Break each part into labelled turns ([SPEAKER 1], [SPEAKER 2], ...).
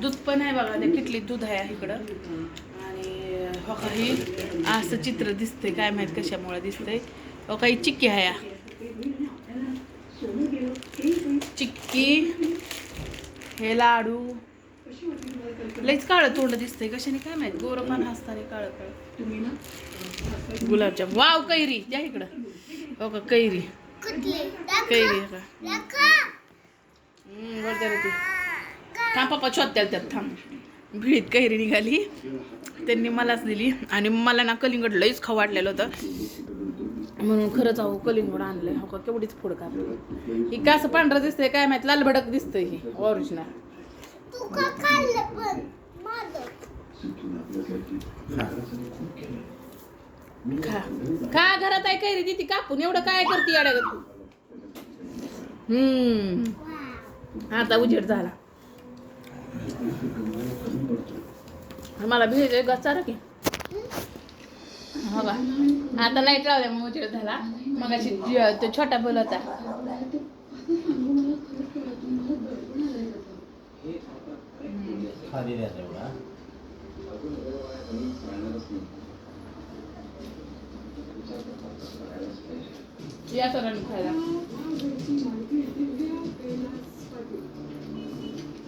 [SPEAKER 1] दूध पण आहे बघा त्या किटलीत दूध आहे इकडं. आणि हो काही असं चित्र दिसतंय काय माहीत कशामुळे दिसतंय. हो काही चिक्की आहे. चिक्की हे लाडू. लईच काळं तोंड दिसतंय कशाने काय माहीत गोरं पान हसताना काळं काळं. गुलाबजाम. वाव कैरी द्या इकडं. हो का कैरी. कैरी हो का. हम्म, बरं झालं ते. थांब पप्पा शोधत्याल त्यात थांब. भिडीत कैरी निघाली. त्यांनी मलाच दिली. आणि मला ना कलिंगड लईच खाऊ वाटलेलं होतं. म्हणून खरंच अहो कलिंगड आणलंय. हो का केवढीच फोड काढली ही का असं पांढरं दिसतंय काय माहीत? लाल भडक दिसतंय ही ओरिजिनल
[SPEAKER 2] तू का
[SPEAKER 1] घरात आहे कैरी ती कापून. एवढं काय करते अडग हम्म. आता उजेड झाला. मला भेज गचार की? हो का? आता लाइट लावल्या मग उजेड झाला. मग अशी तो छोटा बोल होता.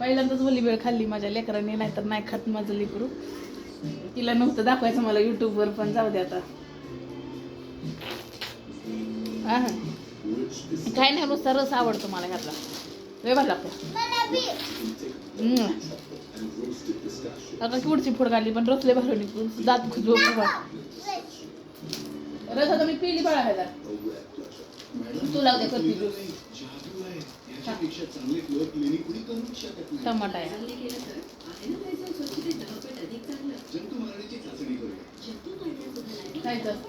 [SPEAKER 1] पहिल्यांदाच वलीबेळ खाल्ली माझ्या लेकरांनी नाहीतर नाही खात माझं लेकरू. तिला नव्हतं दाखवायचं मला युट्यूबवर पण जाऊ दे आता. काय नाही नुसता रस आवडतो मला घातला लय भारी लागतो. आता केवढची फोड काढली पण रसले लय दात खुजवू रस आता मी पिली बाळा ह्याला तू लावते करते टमाटा आहे.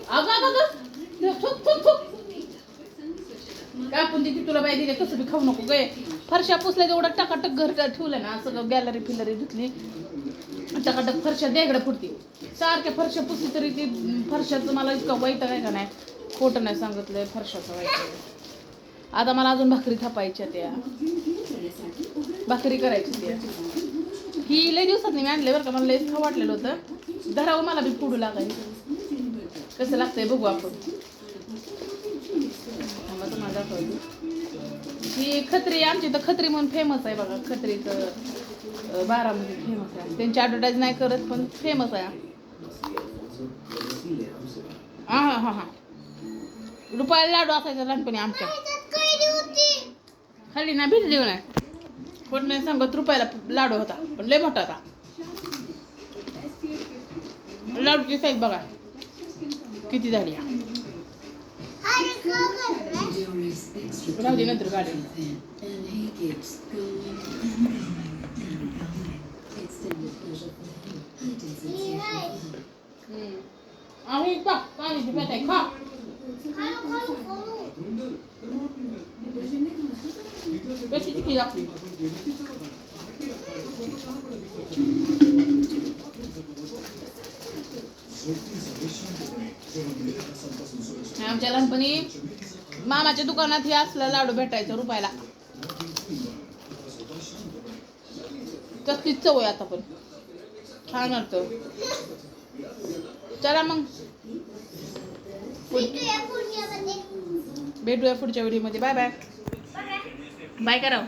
[SPEAKER 1] अगं, अगं, अगं. थुक, थुक, थुक. कापून देते तुला बाई दिले कसं बी खाऊ नको गे. फरशा पुसल्या तेवढं टकाटक घर ठेवलं ना सगळं गॅलरी फिलरी धुतली. टकाटक फरशा देगडं फुटती सारख्या फरशा पुसली तरी ती फरशाचं मला इतकं वाईट आहे का नाही? खोटं नाही सांगितलंय फरशाचं वाईट आहे. आता मला अजून भाकरी थापायच्या त्या. भाकरी करायची त्या. ही लय दिवसात मी आणले बरं का मला लयच खाऊ वाटलेलं होतं. धरावं मला बी पुढू लागायचं. कसं लागतंय बघू आपण. तुम्हाला ही खत्री आमची तर खत्री म्हणून फेमस आहे बघा. खत्रीचं बारामध्ये फेमस आहे. त्यांची ॲडव्हर्टाईज नाही करत पण फेमस आहे. हा हा हा हां. रुपयाला लाडू असायचा लहानपणी आमच्या. खाली ना भिजली नाही? कोण नाही सांगत रुपयाला लाडू होता पण लय मोठा होता. लाडूची साईज बघा किती झाली राहू दे नंतर
[SPEAKER 2] ही
[SPEAKER 1] पाणी आहे खा. आमच्या लहानपणी मामाच्या दुकानात हे असलं लाडू भेटायचं रुपयाला. कसलीच चव आहे आता पण. छान वाटतं. चला मग. भेटूया पुढच्या व्हिडिओमध्ये बाय बाय. बाय करा